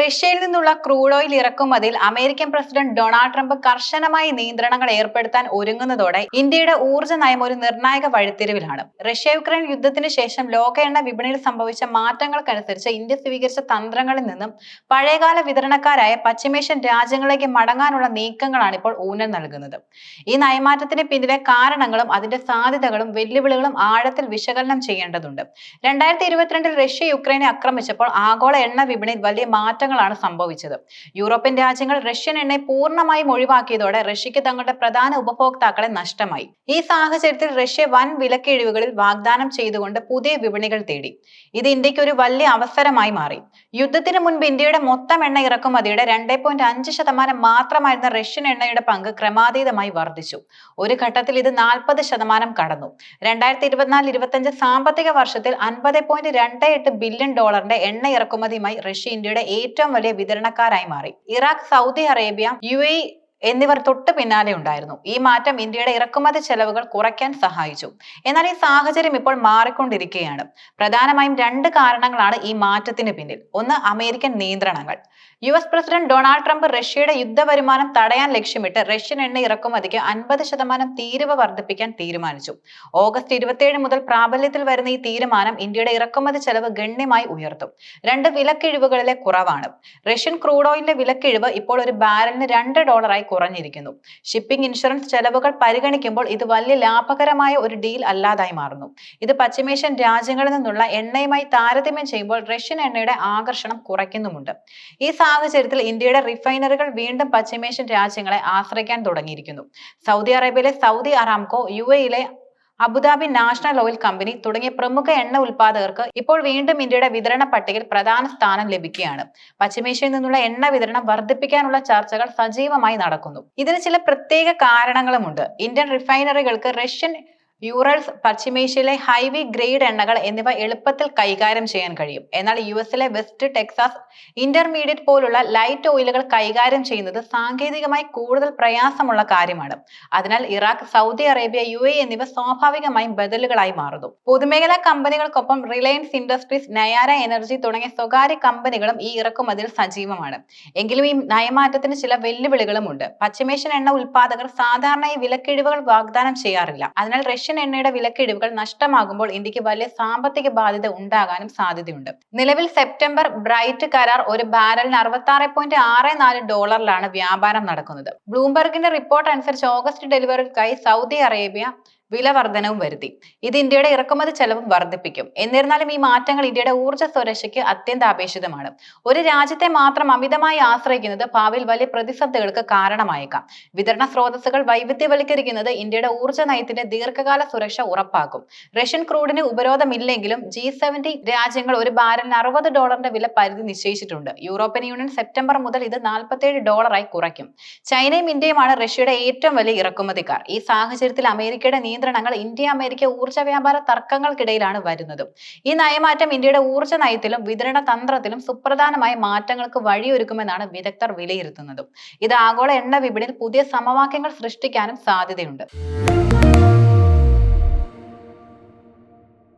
റഷ്യയിൽ നിന്നുള്ള crude oil ഇറക്കുമതിയിൽ അമേരിക്കൻ പ്രസിഡന്റ് ഡൊണാൾഡ് ട്രംപ് കർശനമായി നിയന്ത്രണങ്ങൾ ഏർപ്പെടുത്താൻ ഒരുങ്ങുന്നതോടെ ഇന്ത്യയുടെ ഊർജ നയം ഒരു നിർണായക വഴിത്തിരിവിലാണ്. റഷ്യ യുക്രൈൻ യുദ്ധത്തിന് ശേഷം ലോക എണ്ണ വിപണിയിൽ സംഭവിച്ച മാറ്റങ്ങൾക്കനുസരിച്ച് ഇന്ത്യ സ്വീകരിച്ച തന്ത്രങ്ങളിൽ നിന്നും പഴയകാല വിതരണക്കാരായ പശ്ചിമേഷ്യൻ രാജ്യങ്ങളിലേക്ക് മടങ്ങാനുള്ള നീക്കങ്ങളാണ് ഇപ്പോൾ ഊന്നൽ നൽകുന്നത്. ഈ നയമാറ്റത്തിന് പിന്നിലെ കാരണങ്ങളും അതിന്റെ സാധ്യതകളും വെല്ലുവിളികളും ആഴത്തിൽ വിശകലനം ചെയ്യേണ്ടതുണ്ട്. രണ്ടായിരത്തി ഇരുപത്തിരണ്ടിൽ റഷ്യ യുക്രൈനെ ആക്രമിച്ചപ്പോൾ ആഗോള എണ്ണ വിപണിയിൽ വലിയ മാറ്റങ്ങളാണ് സംഭവിച്ചത്. യൂറോപ്യൻ രാജ്യങ്ങൾ റഷ്യൻ എണ്ണയെ പൂർണമായും ഒഴിവാക്കിയതോടെ റഷ്യക്ക് തങ്ങളുടെ പ്രധാന ഉപഭോക്താക്കളെ നഷ്ടമായി. ഈ സാഹചര്യത്തിൽ റഷ്യ വൻ വിലക്കിഴിവുകളിൽ വാഗ്ദാനം ചെയ്തുകൊണ്ട് പുതിയ വിപണികൾ തേടി. ഇത് ഇന്ത്യയ്ക്ക് ഒരു വലിയ അവസരമായി മാറി. യുദ്ധത്തിന് മുൻപ് ഇന്ത്യയുടെ മൊത്തം എണ്ണ ഇറക്കുമതിയുടെ രണ്ടേ പോയിന്റ് അഞ്ച് ശതമാനം മാത്രമായിരുന്ന റഷ്യൻ എണ്ണയുടെ പങ്ക് ക്രമാതീതമായി വർദ്ധിച്ചു. ഒരു ഘട്ടത്തിൽ ഇത് നാൽപ്പത് ശതമാനം കടന്നു. രണ്ടായിരത്തി ഇരുപത്തിനാല് ഇരുപത്തഞ്ച് സാമ്പത്തിക വർഷത്തിൽ അൻപത് പോയിന്റ് രണ്ട് എട്ട് ബില്യൺ ഡോളറിന്റെ എണ്ണ ഇറക്കുമതിയുമായി റഷ്യ ഇന്ത്യയുടെ ഏറ്റവും വലിയ വിതരണക്കാരായി മാറി. Iraq Saudi Arabia U A എന്നിവർ തൊട്ടു പിന്നാലെ ഉണ്ടായിരുന്നു. ഈ മാറ്റം ഇന്ത്യയുടെ ഇറക്കുമതി ചെലവുകൾ കുറയ്ക്കാൻ സഹായിച്ചു. എന്നാൽ ഈ സാഹചര്യം ഇപ്പോൾ മാറിക്കൊണ്ടിരിക്കുകയാണ്. പ്രധാനമായും രണ്ട് കാരണങ്ങളാണ് ഈ മാറ്റത്തിന് പിന്നിൽ. ഒന്ന് അമേരിക്കൻ നിയന്ത്രണങ്ങൾ. U S president Donald Trump റഷ്യയുടെ യുദ്ധവരുമാനം തടയാൻ ലക്ഷ്യമിട്ട് റഷ്യൻ എണ്ണ ഇറക്കുമതിക്ക് അൻപത് ശതമാനം തീരുവ വർദ്ധിപ്പിക്കാൻ തീരുമാനിച്ചു. ഓഗസ്റ്റ് ഇരുപത്തിയേഴ് മുതൽ പ്രാബല്യത്തിൽ വരുന്ന ഈ തീരുമാനം ഇന്ത്യയുടെ ഇറക്കുമതി ചെലവ് ഗണ്യമായി ഉയർത്തും. രണ്ട് വിലക്കിഴിവുകളിലെ കുറവാണ്. റഷ്യൻ ക്രൂഡ് ഓയിലിന്റെ വിലക്കിഴിവ് ഇപ്പോൾ ഒരു ബാരലിന് രണ്ട് ഡോളറായി കുറഞ്ഞിരിക്കുന്നു. ഷിപ്പിംഗ് ഇൻഷുറൻസ് ചെലവുകൾ പരിഗണിക്കുമ്പോൾ ഇത് വലിയ ലാഭകരമായ ഒരു ഡീൽ അല്ലാതായി മാറുന്നു. ഇത് പശ്ചിമേഷ്യൻ രാജ്യങ്ങളിൽ നിന്നുള്ള എണ്ണയുമായി താരതമ്യം ചെയ്യുമ്പോൾ റഷ്യൻ എണ്ണയുടെ ആകർഷണം കുറയ്ക്കുന്നുമുണ്ട്. ഈ സാഹചര്യത്തിൽ ഇന്ത്യയുടെ റിഫൈനറികൾ വീണ്ടും പശ്ചിമേഷ്യൻ രാജ്യങ്ങളെ ആശ്രയിക്കാൻ തുടങ്ങിയിരിക്കുന്നു. സൗദി അറേബ്യയിലെ സൗദി അറാംകോ യു എയിലെ Abu Dhabi national oil company തുടങ്ങിയ പ്രമുഖ എണ്ണ ഉൽപ്പാദകർക്ക് ഇപ്പോൾ വീണ്ടും ഇന്ത്യയുടെ വിതരണ പട്ടികയിൽ പ്രധാന സ്ഥാനം ലഭിക്കുകയാണ്. പശ്ചിമേഷ്യയിൽ നിന്നുള്ള എണ്ണ വിതരണം വർദ്ധിപ്പിക്കാനുള്ള ചർച്ചകൾ സജീവമായി നടക്കുന്നു. ഇതിന് ചില പ്രത്യേക കാരണങ്ങളുമുണ്ട്. ഇന്ത്യൻ റിഫൈനറികൾക്ക് റഷ്യൻ യൂറൽസ് പശ്ചിമേഷ്യയിലെ ഹൈവി ഗ്രേഡ് എണ്ണകൾ എന്നിവ എളുപ്പത്തിൽ കൈകാര്യം ചെയ്യാൻ കഴിയും. എന്നാൽ യു എസിലെ വെസ്റ്റ് ടെക്സാസ് ഇന്റർമീഡിയറ്റ് പോലുള്ള ലൈറ്റ് ഓയിലുകൾ കൈകാര്യം ചെയ്യുന്നത് സാങ്കേതികമായി കൂടുതൽ പ്രയാസമുള്ള കാര്യമാണ്. അതിനാൽ Iraq Saudi Arabia U A എന്നിവ സ്വാഭാവികമായും ബദലുകളായി മാറുന്നു. പൊതുമേഖലാ കമ്പനികൾക്കൊപ്പം റിലയൻസ് ഇൻഡസ്ട്രീസ് നയാര എനർജി തുടങ്ങിയ സ്വകാര്യ കമ്പനികളും ഈ ഇറക്കുമതിയിൽ സജീവമാണ്. എങ്കിലും ഈ നയമാറ്റത്തിന് ചില വെല്ലുവിളികളും ഉണ്ട് പശ്ചിമേഷ്യൻ എണ്ണ ഉൽപ്പാദകർ സാധാരണയായി വിലക്കിഴിവുകൾ വാഗ്ദാനം ചെയ്യാറില്ല. അതിനാൽ റഷ്യൻ എണ്ണയുടെ വിലക്കിഴിവുകൾ നഷ്ടമാകുമ്പോൾ ഇന്ത്യയ്ക്ക് വലിയ സാമ്പത്തിക ബാധ്യത ഉണ്ടാകാനും സാധ്യതയുണ്ട്. നിലവിൽ സെപ്റ്റംബർ ബ്രൈറ്റ് കരാർ ഒരു ബാരലിന് അറുപത്തി ആറ് പോയിന്റ് ആറ് നാല് ഡോളറിലാണ് വ്യാപാരം നടക്കുന്നത്. ബ്ലൂംബർഗിന്റെ റിപ്പോർട്ട് അനുസരിച്ച് ഓഗസ്റ്റ് ഡെലിവറിക്കായി സൗദി അറേബ്യ വില വർധനവും വരുത്തി. ഇത് ഇന്ത്യയുടെ ഇറക്കുമതി ചെലവും വർദ്ധിപ്പിക്കും. എന്നിരുന്നാലും ഈ മാറ്റങ്ങൾ ഇന്ത്യയുടെ ഊർജ സുരക്ഷയ്ക്ക് അത്യന്താപേക്ഷിതമാണ്. ഒരു രാജ്യത്തെ മാത്രം അമിതമായി ആശ്രയിക്കുന്നത് ഭാവിയിൽ വലിയ പ്രതിസന്ധികൾക്ക് കാരണമായേക്കാം. വിതരണ സ്രോതസ്സുകൾ വൈവിധ്യവൽക്കരിക്കുന്നത് ഇന്ത്യയുടെ ഊർജ നയത്തിന്റെ ദീർഘകാല സുരക്ഷ ഉറപ്പാക്കും. റഷ്യൻ ക്രൂഡിന് ഉപരോധമില്ലെങ്കിലും ജി സെവന്റി രാജ്യങ്ങൾ ഒരു ബാരലിന് അറുപത് ഡോളറിന്റെ വില പരിധി നിശ്ചയിച്ചിട്ടുണ്ട്. യൂറോപ്യൻ യൂണിയൻ സെപ്റ്റംബർ മുതൽ ഇത് നാൽപ്പത്തേഴ് ഡോളറായി കുറയ്ക്കും. ചൈനയും ഇന്ത്യയുമാണ് റഷ്യയുടെ ഏറ്റവും വലിയ ഇറക്കുമതിക്കാർ. ഈ സാഹചര്യത്തിൽ അമേരിക്കയുടെ നിയന്ത്രണങ്ങൾ ഇന്ത്യ അമേരിക്ക ഊർജ വ്യാപാര തർക്കങ്ങൾക്കിടയിലാണ് വരുന്നത്. ഈ നയമാറ്റം ഇന്ത്യയുടെ ഊർജ നയത്തിലും വിതരണ തന്ത്രത്തിലും സുപ്രധാനമായ മാറ്റങ്ങൾക്ക് വഴിയൊരുക്കുമെന്നാണ് വിദഗ്ധർ വിലയിരുത്തുന്നത്. ഇത് ആഗോള എണ്ണ വിപണിയിൽ പുതിയ സമവാക്യങ്ങൾ സൃഷ്ടിക്കാനും സാധ്യതയുണ്ട്.